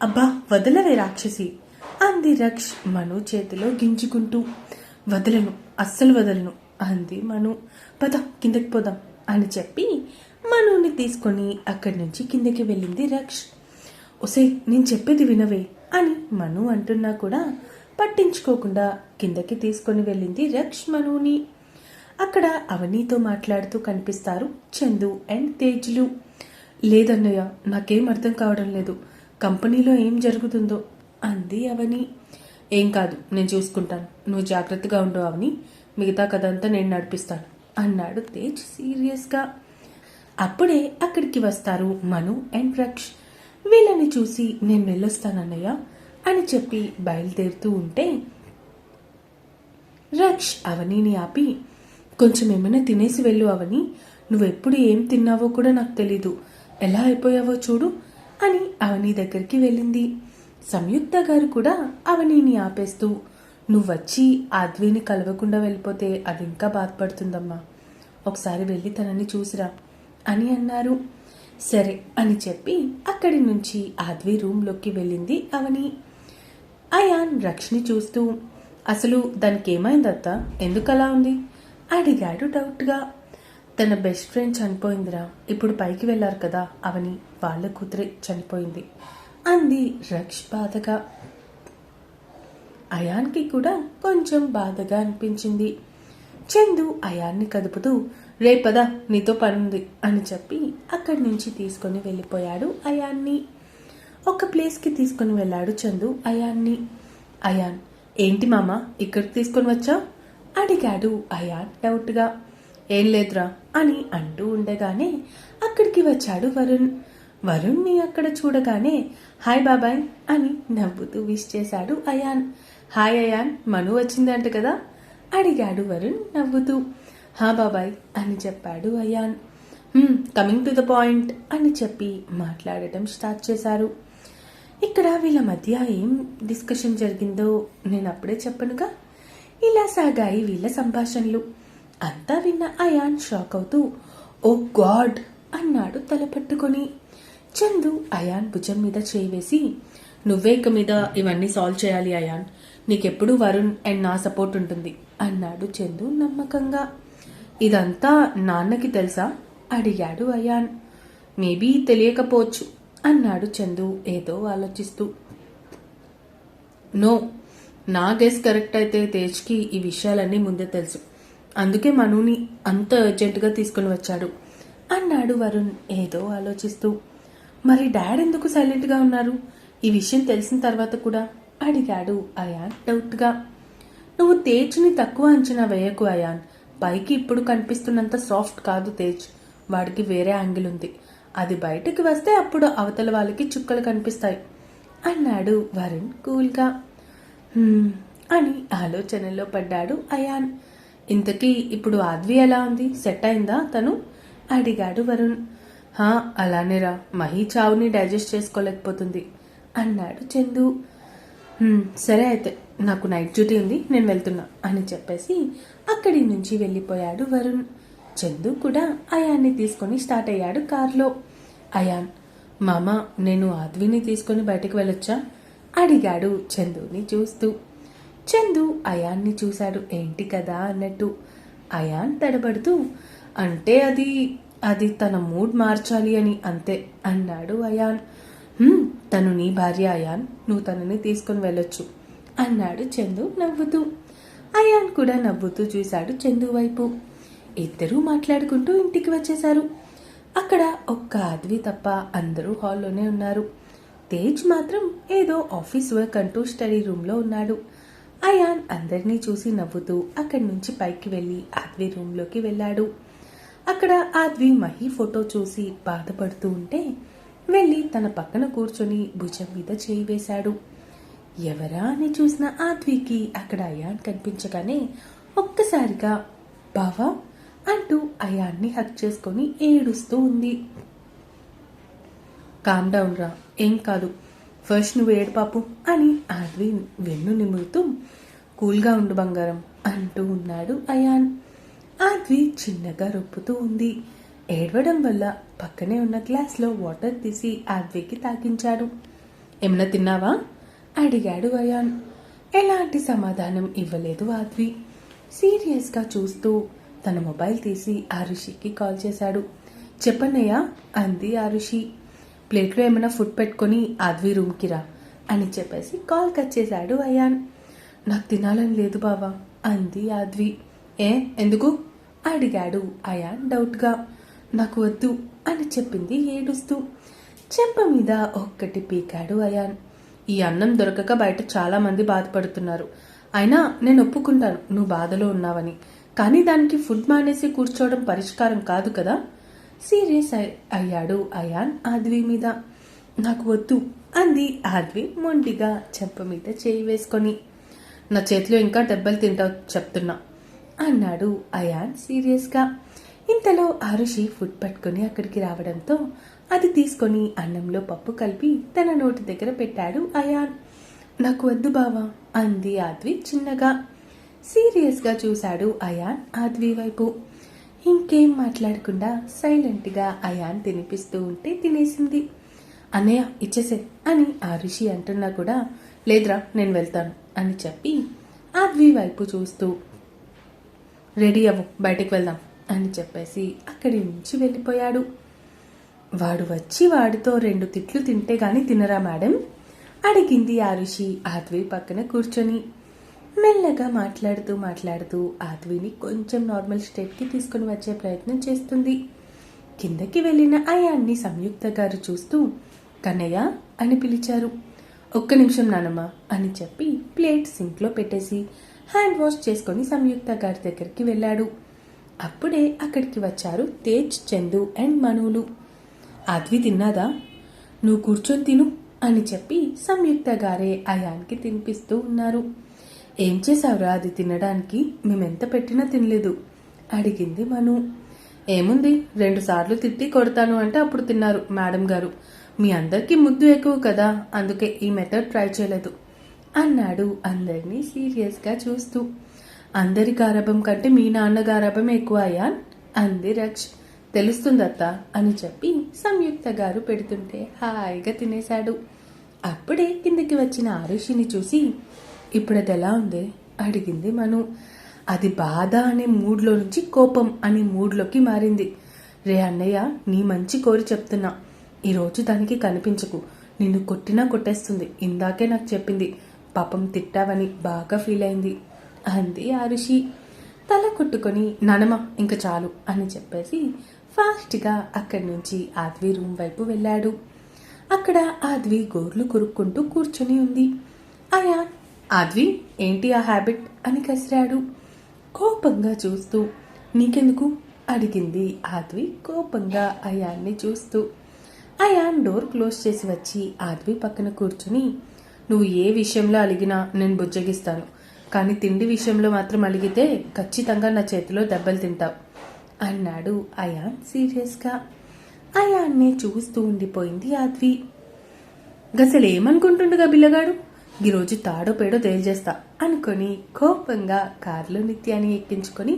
అబ్బా వదలవే రాక్షసి! అంది రక్ష్ మను చేతిలో గింజుకుంటూ. వదలను అస్సలు వదలను అంది మను. పద కిందకి పోదాం అని చెప్పి మనుని తీసుకొని అక్కడి నుంచి కిందకి వెళ్ళింది రక్ష్. ఒసే నేను చెప్పేది వినవే అని మను అంటున్నా కూడా పట్టించుకోకుండా కిందకి తీసుకొని వెళ్ళింది రక్ష్ మనుని. అక్కడ అవనీతో మాట్లాడుతూ కనిపిస్తారు చందు అండ్ తేజ్లు. లేదన్నయ్య నాకేం అర్థం కావడం లేదు. కంపెనీలో ఏం జరుగుతుందో అంది అవని. ఏం కాదు నేను చూసుకుంటాను. నువ్వు జాగ్రత్తగా ఉండు అవని. మిగతా కథంతా నేను నడిపిస్తాను అన్నాడు తేజ్ సీరియస్గా. అప్పుడే అక్కడికి వస్తారు మను అండ్ రక్ష్. వీళ్ళని చూసి నేను వెళ్ళొస్తానన్నయ్య అని చెప్పి బయలుదేరుతూ ఉంటే రక్ష్ అవనీని ఆపి కొంచెం ఏమైనా తినేసి వెళ్ళు అవని. నువ్వెప్పుడు ఏం తిన్నావో కూడా నాకు తెలీదు. ఎలా అయిపోయావో చూడు. అని అవని దగ్గరికి వెళ్ళింది. సంయుక్త గారు కూడా అవనీని ఆపేస్తూ నువ్వొచ్చి ఆద్విని కలవకుండా వెళ్ళిపోతే అది ఇంకా బాధపడుతుందమ్మా. ఒకసారి వెళ్ళి తనని చూసిరా అని అన్నారు. సరే అని చెప్పి అక్కడి నుంచి ఆద్వి రూమ్లోకి వెళ్ళింది అవని. అయాన్ రక్షని చూస్తూ అసలు దానికి ఏమైందత్త ఎందుకు అలా ఉంది? అడిగాడు డౌట్గా. తన బెస్ట్ ఫ్రెండ్ చనిపోయిందిరా. ఇప్పుడు పైకి వెళ్ళారు కదా అవని. వాళ్ళ కూతురే చనిపోయింది. అంది రక్ష్ బాధగా. అయాన్కి కూడా కొంచెం బాధగా అనిపించింది. చందు అయాన్ని కదుపుతూ రేపదా నీతో పనుంది అని చెప్పి అక్కడి నుంచి తీసుకొని వెళ్ళిపోయాడు అయాన్ని. ఒక ప్లేస్కి తీసుకొని వెళ్ళాడు చందు అయాన్ని. అయాన్ ఏంటి మామ ఇక్కడికి తీసుకొని వచ్చా? అడిగాడు అయాన్ డౌట్గా. ఏం లేదురా అని అంటూ ఉండగానే అక్కడికి వచ్చాడు వరుణ్. వరుణ్ని అక్కడ చూడగానే హాయ్ బాబాయ్ అని నవ్వుతూ విష్ చేశాడు అయాన్. హాయ్ అయాన్ మను వచ్చిందంట కదా? అడిగాడు వరుణ్ నవ్వుతూ. హా బాబాయ్ అని చెప్పాడు Ayaan. Coming to the point అని చెప్పి మాట్లాడటం స్టార్ట్ చేశారు. ఇక్కడ వీళ్ళ మధ్య ఏం డిస్కషన్ జరిగిందో నేను అప్పుడే చెప్పనుగా? ఇలా సాగాయి వీళ్ళ సంభాషణలు. అంతా విన్న అయాన్ షాక్ అవుతూ ఓ గాడ్ అన్నాడు తల పట్టుకొని. చందు అయాన్ భుజం మీద చేయి నువ్వే ఇక మీద ఇవన్నీ సాల్వ్ చేయాలి అయాన్. నీకెప్పుడు వరుణ్ అండ్ నా సపోర్ట్ ఉంటుంది అన్నాడు చందు నమ్మకంగా. ఇదంతా నాన్నకి తెలుసా? అడిగాడు అయాన్. మేబీ తెలియకపోవచ్చు అన్నాడు చందు ఏదో ఆలోచిస్తూ. నో నా గెస్ కరెక్ట్ అయితే తేజ్కి ఈ విషయాలన్నీ ముందే తెలుసు. అందుకే మనుని అంత అర్జెంటుగా తీసుకుని వచ్చాడు అన్నాడు వరుణ్ ఏదో ఆలోచిస్తూ. మరి డాడ్ ఎందుకు సైలెంట్గా ఉన్నారు? ఈ విషయం తెలిసిన తర్వాత కూడా అడిగాడు అయాన్ డౌట్గా. నువ్వు తేజ్ని తక్కువ అంచనా వేయకు అయాన్. పైకి ఇప్పుడు కనిపిస్తున్నంత సాఫ్ట్ కాదు తేజ్. వాడికి వేరే యాంగిల్ ఉంది. అది బయటకు వస్తే అప్పుడు అవతల వాళ్ళకి చుక్కలు కనిపిస్తాయి అన్నాడు వరుణ్ కూల్గా. అని ఆలోచనలో పడ్డాడు అయాన్. ఇంతకీ ఇప్పుడు ఆద్వి ఎలా ఉంది? సెట్ అయిందా తను? అడిగాడు వరుణ్. హా అలానేరా. మహి చావుని డైజెస్ట్ చేసుకోలేకపోతుంది. అన్నాడు చందు. సరే అయితే నాకు నైట్ డ్యూటీ ఉంది నేను వెళ్తున్నా అని చెప్పేసి అక్కడి నుంచి వెళ్ళిపోయాడు వరుణ్. చందు కూడా అయాన్ని తీసుకొని స్టార్ట్ అయ్యాడు కారులో. అయాన్ మామ నేను ఆద్విని తీసుకొని బయటకు వెళ్ళొచ్చా? అడిగాడు చందుని చూస్తూ. చందు అయాన్ని చూశాడు. ఏంటి కదా అన్నట్టు. అయాన్ తడబడుతూ అంటే అది అది తన మూడ్ మార్చాలి అని అంతే అన్నాడు అయాన్. తను నీ భార్య అయాన్. నువ్వు తనని తీసుకొని వెళ్ళొచ్చు అన్నాడు చందు నవ్వుతూ. అయాన్ కూడా నవ్వుతూ చూశాడు చందు వైపు. ఇద్దరూ మాట్లాడుకుంటూ ఇంటికి వచ్చేశారు. అక్కడ ఒక్క ఆద్వి తప్ప అందరూ హాల్లోనే ఉన్నారు. తేజ్ మాత్రం ఏదో ఆఫీస్ వర్క్ అంటూ స్టడీ రూమ్లో ఉన్నాడు. అయాన్ అందరినీ చూసి నవ్వుతూ అక్కడి నుంచి పైకి వెళ్ళి ఆద్వి రూమ్లోకి వెళ్ళాడు. అక్కడ ఆద్వి మహి ఫోటో చూసి బాధపడుతూ ఉంటే వెళ్ళి తన పక్కన కూర్చొని భుజం మీద చేయి వేశాడు. ఎవరా అని చూసిన ఆద్వికి అక్కడ అయాన్ కనిపించగానే ఒక్కసారిగా బావా అంటూ అయాన్ని హక్ చేసుకొని ఏడుస్తూ ఉంది. కామ్ డౌన్ రా ఏం కాదు. ఫస్ట్ నువ్వు ఏడు పాపు అని ఆద్వి వెన్ను నిమురుతూ కూల్గా ఉండు బంగారం అంటూ ఉన్నాడు అయాన్. ఆద్వి చిన్నగా రొప్పుతూ ఉంది. ఏడవడం వల్ల పక్కనే ఉన్న గ్లాస్లో వాటర్ తీసి ఆద్వికి తాగించాడు. ఏమైనా తిన్నావా? అడిగాడు అయాన్. ఎలాంటి సమాధానం ఇవ్వలేదు ఆద్వి. సీరియస్గా చూస్తూ తన మొబైల్ తీసి ఆరుషికి కాల్ చేశాడు. చెప్పన్నయ్యా అంది ఆరుషి ప్లేట్లో ఏమైనా ఫుడ్ పెట్టుకొని ఆద్వి రూమ్కి రా అని చెప్పేసి కాల్ కట్ చేశాడు అయాన్. నాకు తినాలని లేదు బావా అంది ఆద్వి. ఏ ఎందుకు? అడిగాడు. అయాన్ డౌట్గా. నాకు వద్దు అని చెప్పింది ఏడుస్తూ. చెంప మీద ఒక్కటి పీకాడు అయాన్ ఈ అన్నం దొరకక బయట చాలామంది బాధపడుతున్నారు. అయినా నేను ఒప్పుకుంటాను నువ్వు బాధలో ఉన్నావని. కానీ దానికి ఫుడ్ మానేసి కూర్చోవడం పరిష్కారం కాదు కదా? సీరియస్ అయ్యాడు అయాన్ ఆద్వి మీద. నాకు వద్దు అంది ఆద్వి మొండిగా చెంప మీద చేయి వేసుకొని. నా చేతిలో ఇంకా దెబ్బలు తింటావు చెప్తున్నా. అన్నాడు అయాన్ సీరియస్గా. ఇంతలో ఆరుషి ఫుడ్ పట్టుకొని అక్కడికి రావడంతో అది తీసుకొని అన్నంలో పప్పు కలిపి తన నోటి దగ్గర పెట్టాడు అయాన్. నాకు వద్దు బావా అంది ఆద్వి చిన్నగా. సీరియస్గా చూశాడు అయాన్ ఆద్వి వైపు. ఇంకేం మాట్లాడకుండా సైలెంట్గా అయాన్ తినిపిస్తూ ఉంటే తినేసింది. అన్నయ్య ఇచ్చేసే అని ఆరుషి అంటున్నా కూడా. లేదురా నేను వెళ్తాను అని చెప్పి ఆద్వి వైపు చూస్తూ రెడీ అవ్వు బయటికి వెళ్దాం అని చెప్పేసి అక్కడి నుంచి వెళ్ళిపోయాడు. వాడు వచ్చి వాడితో రెండు తిట్లు తింటే గాని తినరా మేడం? అడిగింది ఆరుషి ఆద్వి పక్కన కూర్చొని. మెల్లగా మాట్లాడుతూ మాట్లాడుతూ ఆద్విని కొంచెం నార్మల్ స్టేట్కి తీసుకుని వచ్చే ప్రయత్నం చేస్తుంది. కిందకి వెళ్ళిన అయాన్ని సంయుక్త గారు చూస్తూ కన్నయ్య అని పిలిచారు. ఒక్క నిమిషం నానమ్మ అని చెప్పి ప్లేట్ సింక్లో పెట్టేసి హ్యాండ్ వాష్ చేసుకొని సంయుక్త గారి దగ్గరికి వెళ్ళాడు. అప్పుడే అక్కడికి వచ్చారు తేజ్ చందు అండ్ మనువులు ఆద్వి తిన్నాదా? నువ్వు కూర్చొని తిను అని చెప్పి సంయుక్త గారే అయాన్కి తినిపిస్తూ ఉన్నారు. ఏం చేసావురా అది తినడానికి? మేమెంత పెట్టినా తినలేదు అడిగింది మను. ఏముంది రెండుసార్లు తిట్టి కొడతాను అంటే అప్పుడు తిన్నారు మేడం గారు. మీ అందరికీ ముద్దు ఎక్కువ కదా అందుకే ఈ మెథడ్ ట్రై చేయలేదు. అన్నాడు అందరినీ సీరియస్గా చూస్తూ. అందరి గారభం కంటే మీ నాన్న గారభం ఎక్కువ అయ్యాన్ అంది రక్ష్. తెలుస్తుందత్త? అని చెప్పి సంయుక్త గారు పెడుతుంటే హాయిగా తినేశాడు. అప్పుడే కిందకి వచ్చిన ఆరుషిని చూసి ఇప్పుడు అది ఎలా ఉంది? అడిగింది మను. అది బాధ అనే మూడ్లో నుంచి కోపం అనే మూడ్లోకి మారింది. రే అన్నయ్య నీ మంచి కోరి చెప్తున్నా. ఈరోజు దానికి కనిపించకు. నిన్ను కొట్టినా కొట్టేస్తుంది. ఇందాకే నాకు చెప్పింది. పాపం తిట్టావని బాగా ఫీల్ అయింది. అంది ఆరుషి తల కొట్టుకొని ననమ ఇంక చాలు అని చెప్పేసి ఫాస్ట్గా అక్కడి నుంచి ఆద్వి రూమ్ వైపు వెళ్ళాడు. అక్కడ ఆద్వి గోర్లు కొరుక్కుంటూ కూర్చొని ఉంది. ఆయా ఆద్వి ఏంటి ఆ హ్యాబిట్? అని కసిరాడు. కోపంగా చూస్తూ నీకెందుకు? అడిగింది ఆద్వి కోపంగా అయాన్ని చూస్తూ. అయాన్ డోర్ క్లోజ్ చేసి వచ్చి ఆద్వి పక్కన కూర్చుని నువ్వు ఏ విషయంలో అలిగినా నేను బుజ్జగిస్తాను. కానీ తిండి విషయంలో మాత్రం అలిగితే ఖచ్చితంగా నా చేతిలో దెబ్బలు తింటావు. అన్నాడు అయాన్ సీరియస్గా. అయాన్ని చూస్తూ ఉండిపోయింది ఆద్వి గసలు ఏమనుకుంటుండగా బిల్లగాడు? ఈరోజు తాడో పేడో తేల్చేస్తా అనుకొని కోపంగా కారులో నిత్యాన్ని ఎక్కించుకొని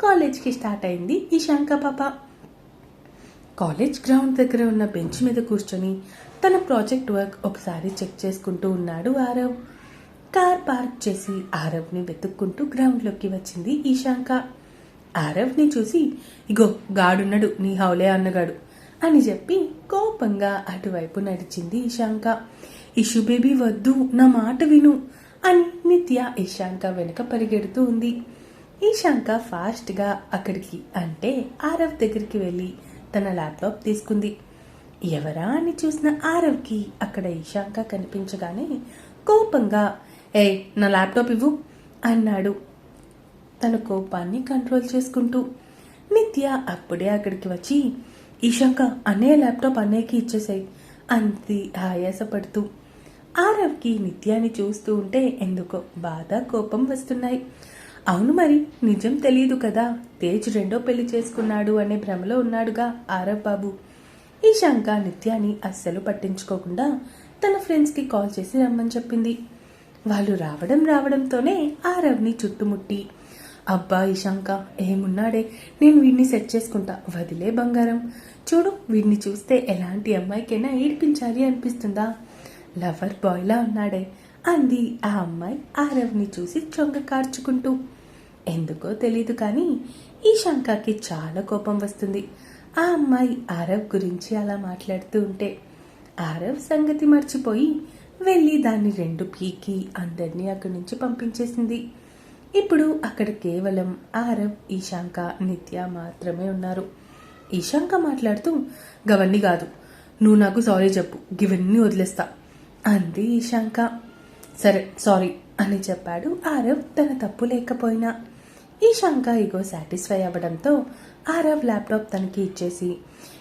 కాలేజ్కి స్టార్ట్ అయింది ఈ శంక పాప. కాలేజ్ గ్రౌండ్ దగ్గర ఉన్న బెంచ్ మీద కూర్చొని తన ప్రాజెక్ట్ వర్క్ ఒకసారి చెక్ చేసుకుంటూ ఉన్నాడు ఆరవ్. కార్ పార్క్ చేసి ఆరవ్ని వెతుక్కుంటూ గ్రౌండ్లోకి వచ్చింది ఈశాంక. ఆరవ్ని చూసి ఇగో గాడున్నాడు నీ హౌలే అన్నగాడు అని చెప్పి కోపంగా అటువైపు నడిచింది ఈశాంక. ఇషు బేబీ వద్దు నా మాట విను అని నిత్య ఈశాంక వెనుక పరిగెడుతూ ఉంది. ఈశాంక ఫాస్ట్గా అక్కడికి అంటే ఆరవ్ దగ్గరికి వెళ్ళి తన ల్యాప్టాప్ తీసుకుంది. ఎవరా అని చూసిన ఆరవ్కి అక్కడ ఇషాక కనిపించగానే కోపంగా ఏ నా ల్యాప్టాప్ ఇవ్వు అన్నాడు. తన కోపాన్ని కంట్రోల్ చేసుకుంటూ నిత్య అప్పుడే అక్కడికి వచ్చి ఇషాక అన్నయ్య ల్యాప్టాప్ అన్నయ్యకి ఇచ్చేసాయి అంది ఆయాసపడుతూ. ఆరవ్కి నిత్యాన్ని చూస్తూ ఉంటే ఎందుకో బాధ కోపం వస్తున్నాయి. అవును మరి నిజం తెలియదు కదా తేజ్ రెండో పెళ్ళి చేసుకున్నాడు అనే భ్రమలో ఉన్నాడుగా ఆరవ్ బాబు ఈ శంక నిత్యాన్ని అస్సలు పట్టించుకోకుండా తన ఫ్రెండ్స్కి కాల్ చేసి రమ్మని చెప్పింది. వాళ్ళు రావడం రావడంతోనే ఆ రవిని చుట్టుముట్టి అబ్బా ఈ శంక ఏమున్నాడే? నేను వీడిని సెట్ చేసుకుంటా వదిలే బంగారం. చూడు వీడిని చూస్తే ఎలాంటి అమ్మాయికైనా ఏడిపించాలి అనిపిస్తుందా? లవర్ బాయ్లా ఉన్నాడే అంది ఆ అమ్మాయి ఆ రవిని చూసి చొంగ కార్చుకుంటూ. ఎందుకో తెలీదు కానీ ఈ శంకకి చాలా కోపం వస్తుంది. ఆ అమ్మాయి ఆరవ్ గురించి అలా మాట్లాడుతూ ఉంటే ఆరవ్ సంగతి మర్చిపోయి వెళ్ళి దాన్ని రెండు పీకి అందరినీ అక్కడి నుంచి పంపించేసింది. ఇప్పుడు అక్కడ కేవలం ఆరవ్ ఈశాంక నిత్య మాత్రమే ఉన్నారు. ఈశాంక మాట్లాడుతూ గవన్నీ కాదు నువ్వు నాకు సారీ చెప్పు గివన్నీ వదిలేస్తా అంది ఈశాంక. సరే సారీ అని చెప్పాడు ఆరవ్ తన తప్పు లేకపోయినా. ఈశాంక ఇగో సాటిస్ఫై అవ్వడంతో ఆరవ్ ల్యాప్టాప్ తనకి ఇచ్చేసి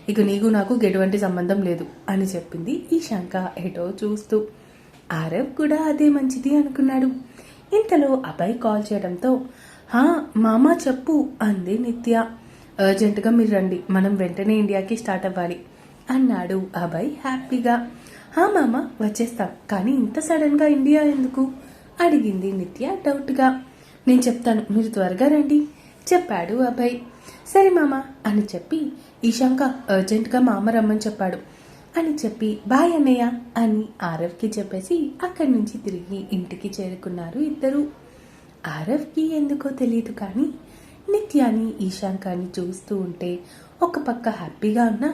ఇక నీకు నాకు ఎటువంటి సంబంధం లేదు అని చెప్పింది ఈ శంక ఎటో చూస్తూ. ఆరవ్ కూడా అదే మంచిది అనుకున్నాడు. ఇంతలో అబ్బాయి కాల్ చేయడంతో హా మామ చెప్పు అంది నిత్య. అర్జెంటుగా మీరు రండి మనం వెంటనే ఇండియాకి స్టార్ట్ అవ్వాలి అన్నాడు అబ్బాయి హ్యాపీగా. హా మామ వచ్చేస్తాం కానీ ఇంత సడన్గా ఇండియా ఎందుకు? అడిగింది నిత్య డౌట్గా. నేను చెప్తాను మీరు త్వరగా రండి చెప్పాడు అబ్బాయి. సరే మామ అని చెప్పి ఈశాంక అర్జెంటుగా మామ రమ్మని చెప్పాడు. అని చెప్పి బాయ్ అన్నయ్య అని ఆరవ్కి చెప్పేసి అక్కడి నుంచి తిరిగి ఇంటికి చేరుకున్నారు ఇద్దరు. ఆరవ్కి ఎందుకో తెలియదు కానీ నిత్యాని ఈశాంకాన్ని చూస్తూ ఉంటే ఒక పక్క హ్యాపీగా ఉన్నా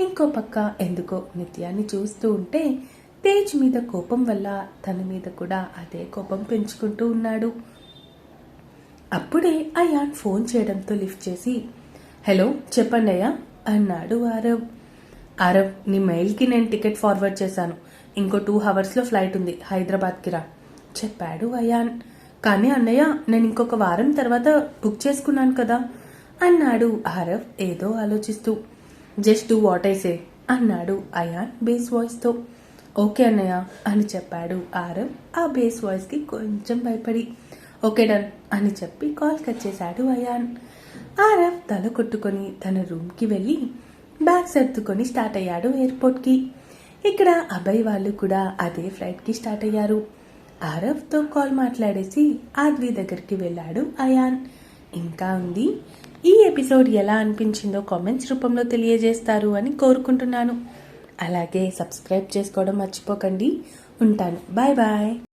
ఇంకో పక్క ఎందుకో నిత్యాన్ని చూస్తూ ఉంటే తేజ్ మీద కోపం వల్ల తన మీద కూడా అదే కోపం పెంచుకుంటూ ఉన్నాడు. అప్పుడే అయాన్ ఫోన్ చేయడంతో లిఫ్ట్ చేసి హలో చెప్పండి అయ్యా అన్నాడు ఆరవ్. ఆరవ్ నీ మెయిల్కి నేను టికెట్ ఫార్వర్డ్ చేశాను. ఇంకో టూ అవర్స్లో ఫ్లైట్ ఉంది. హైదరాబాద్కి రా చెప్పాడు అయాన్. కానీ అన్నయ్య నేను ఇంకొక వారం తర్వాత బుక్ చేసుకున్నాను కదా అన్నాడు ఆరవ్ ఏదో ఆలోచిస్తూ. Just do what I say అన్నాడు అయాన్ బేస్ వాయిస్తో. ఓకే అన్నయ్య అని చెప్పాడు ఆరవ్. ఆ బేస్ వాయిస్కి కొంచెం భయపడి. ఓకే డన్ అని చెప్పి కాల్ కట్ చేశాడు అయాన్. ఆరఫ్ తల కొట్టుకొని తన రూమ్కి వెళ్ళి బ్యాగ్ సర్దుకొని స్టార్ట్ అయ్యాడు ఎయిర్పోర్ట్కి. ఇక్కడ అభయ్ వాళ్ళు కూడా అదే ఫ్లైట్కి స్టార్ట్ అయ్యారు. ఆరఫ్తో కాల్ మాట్లాడేసి ఆద్వి దగ్గరికి వెళ్ళాడు అయాన్. ఇంకా ఉంది? ఈ ఎపిసోడ్ ఎలా అనిపించిందో కామెంట్స్ రూపంలో తెలియజేస్తారు అని కోరుకుంటున్నాను. అలాగే సబ్స్క్రైబ్ చేసుకోవడం మర్చిపోకండి. ఉంటాను. Bye bye.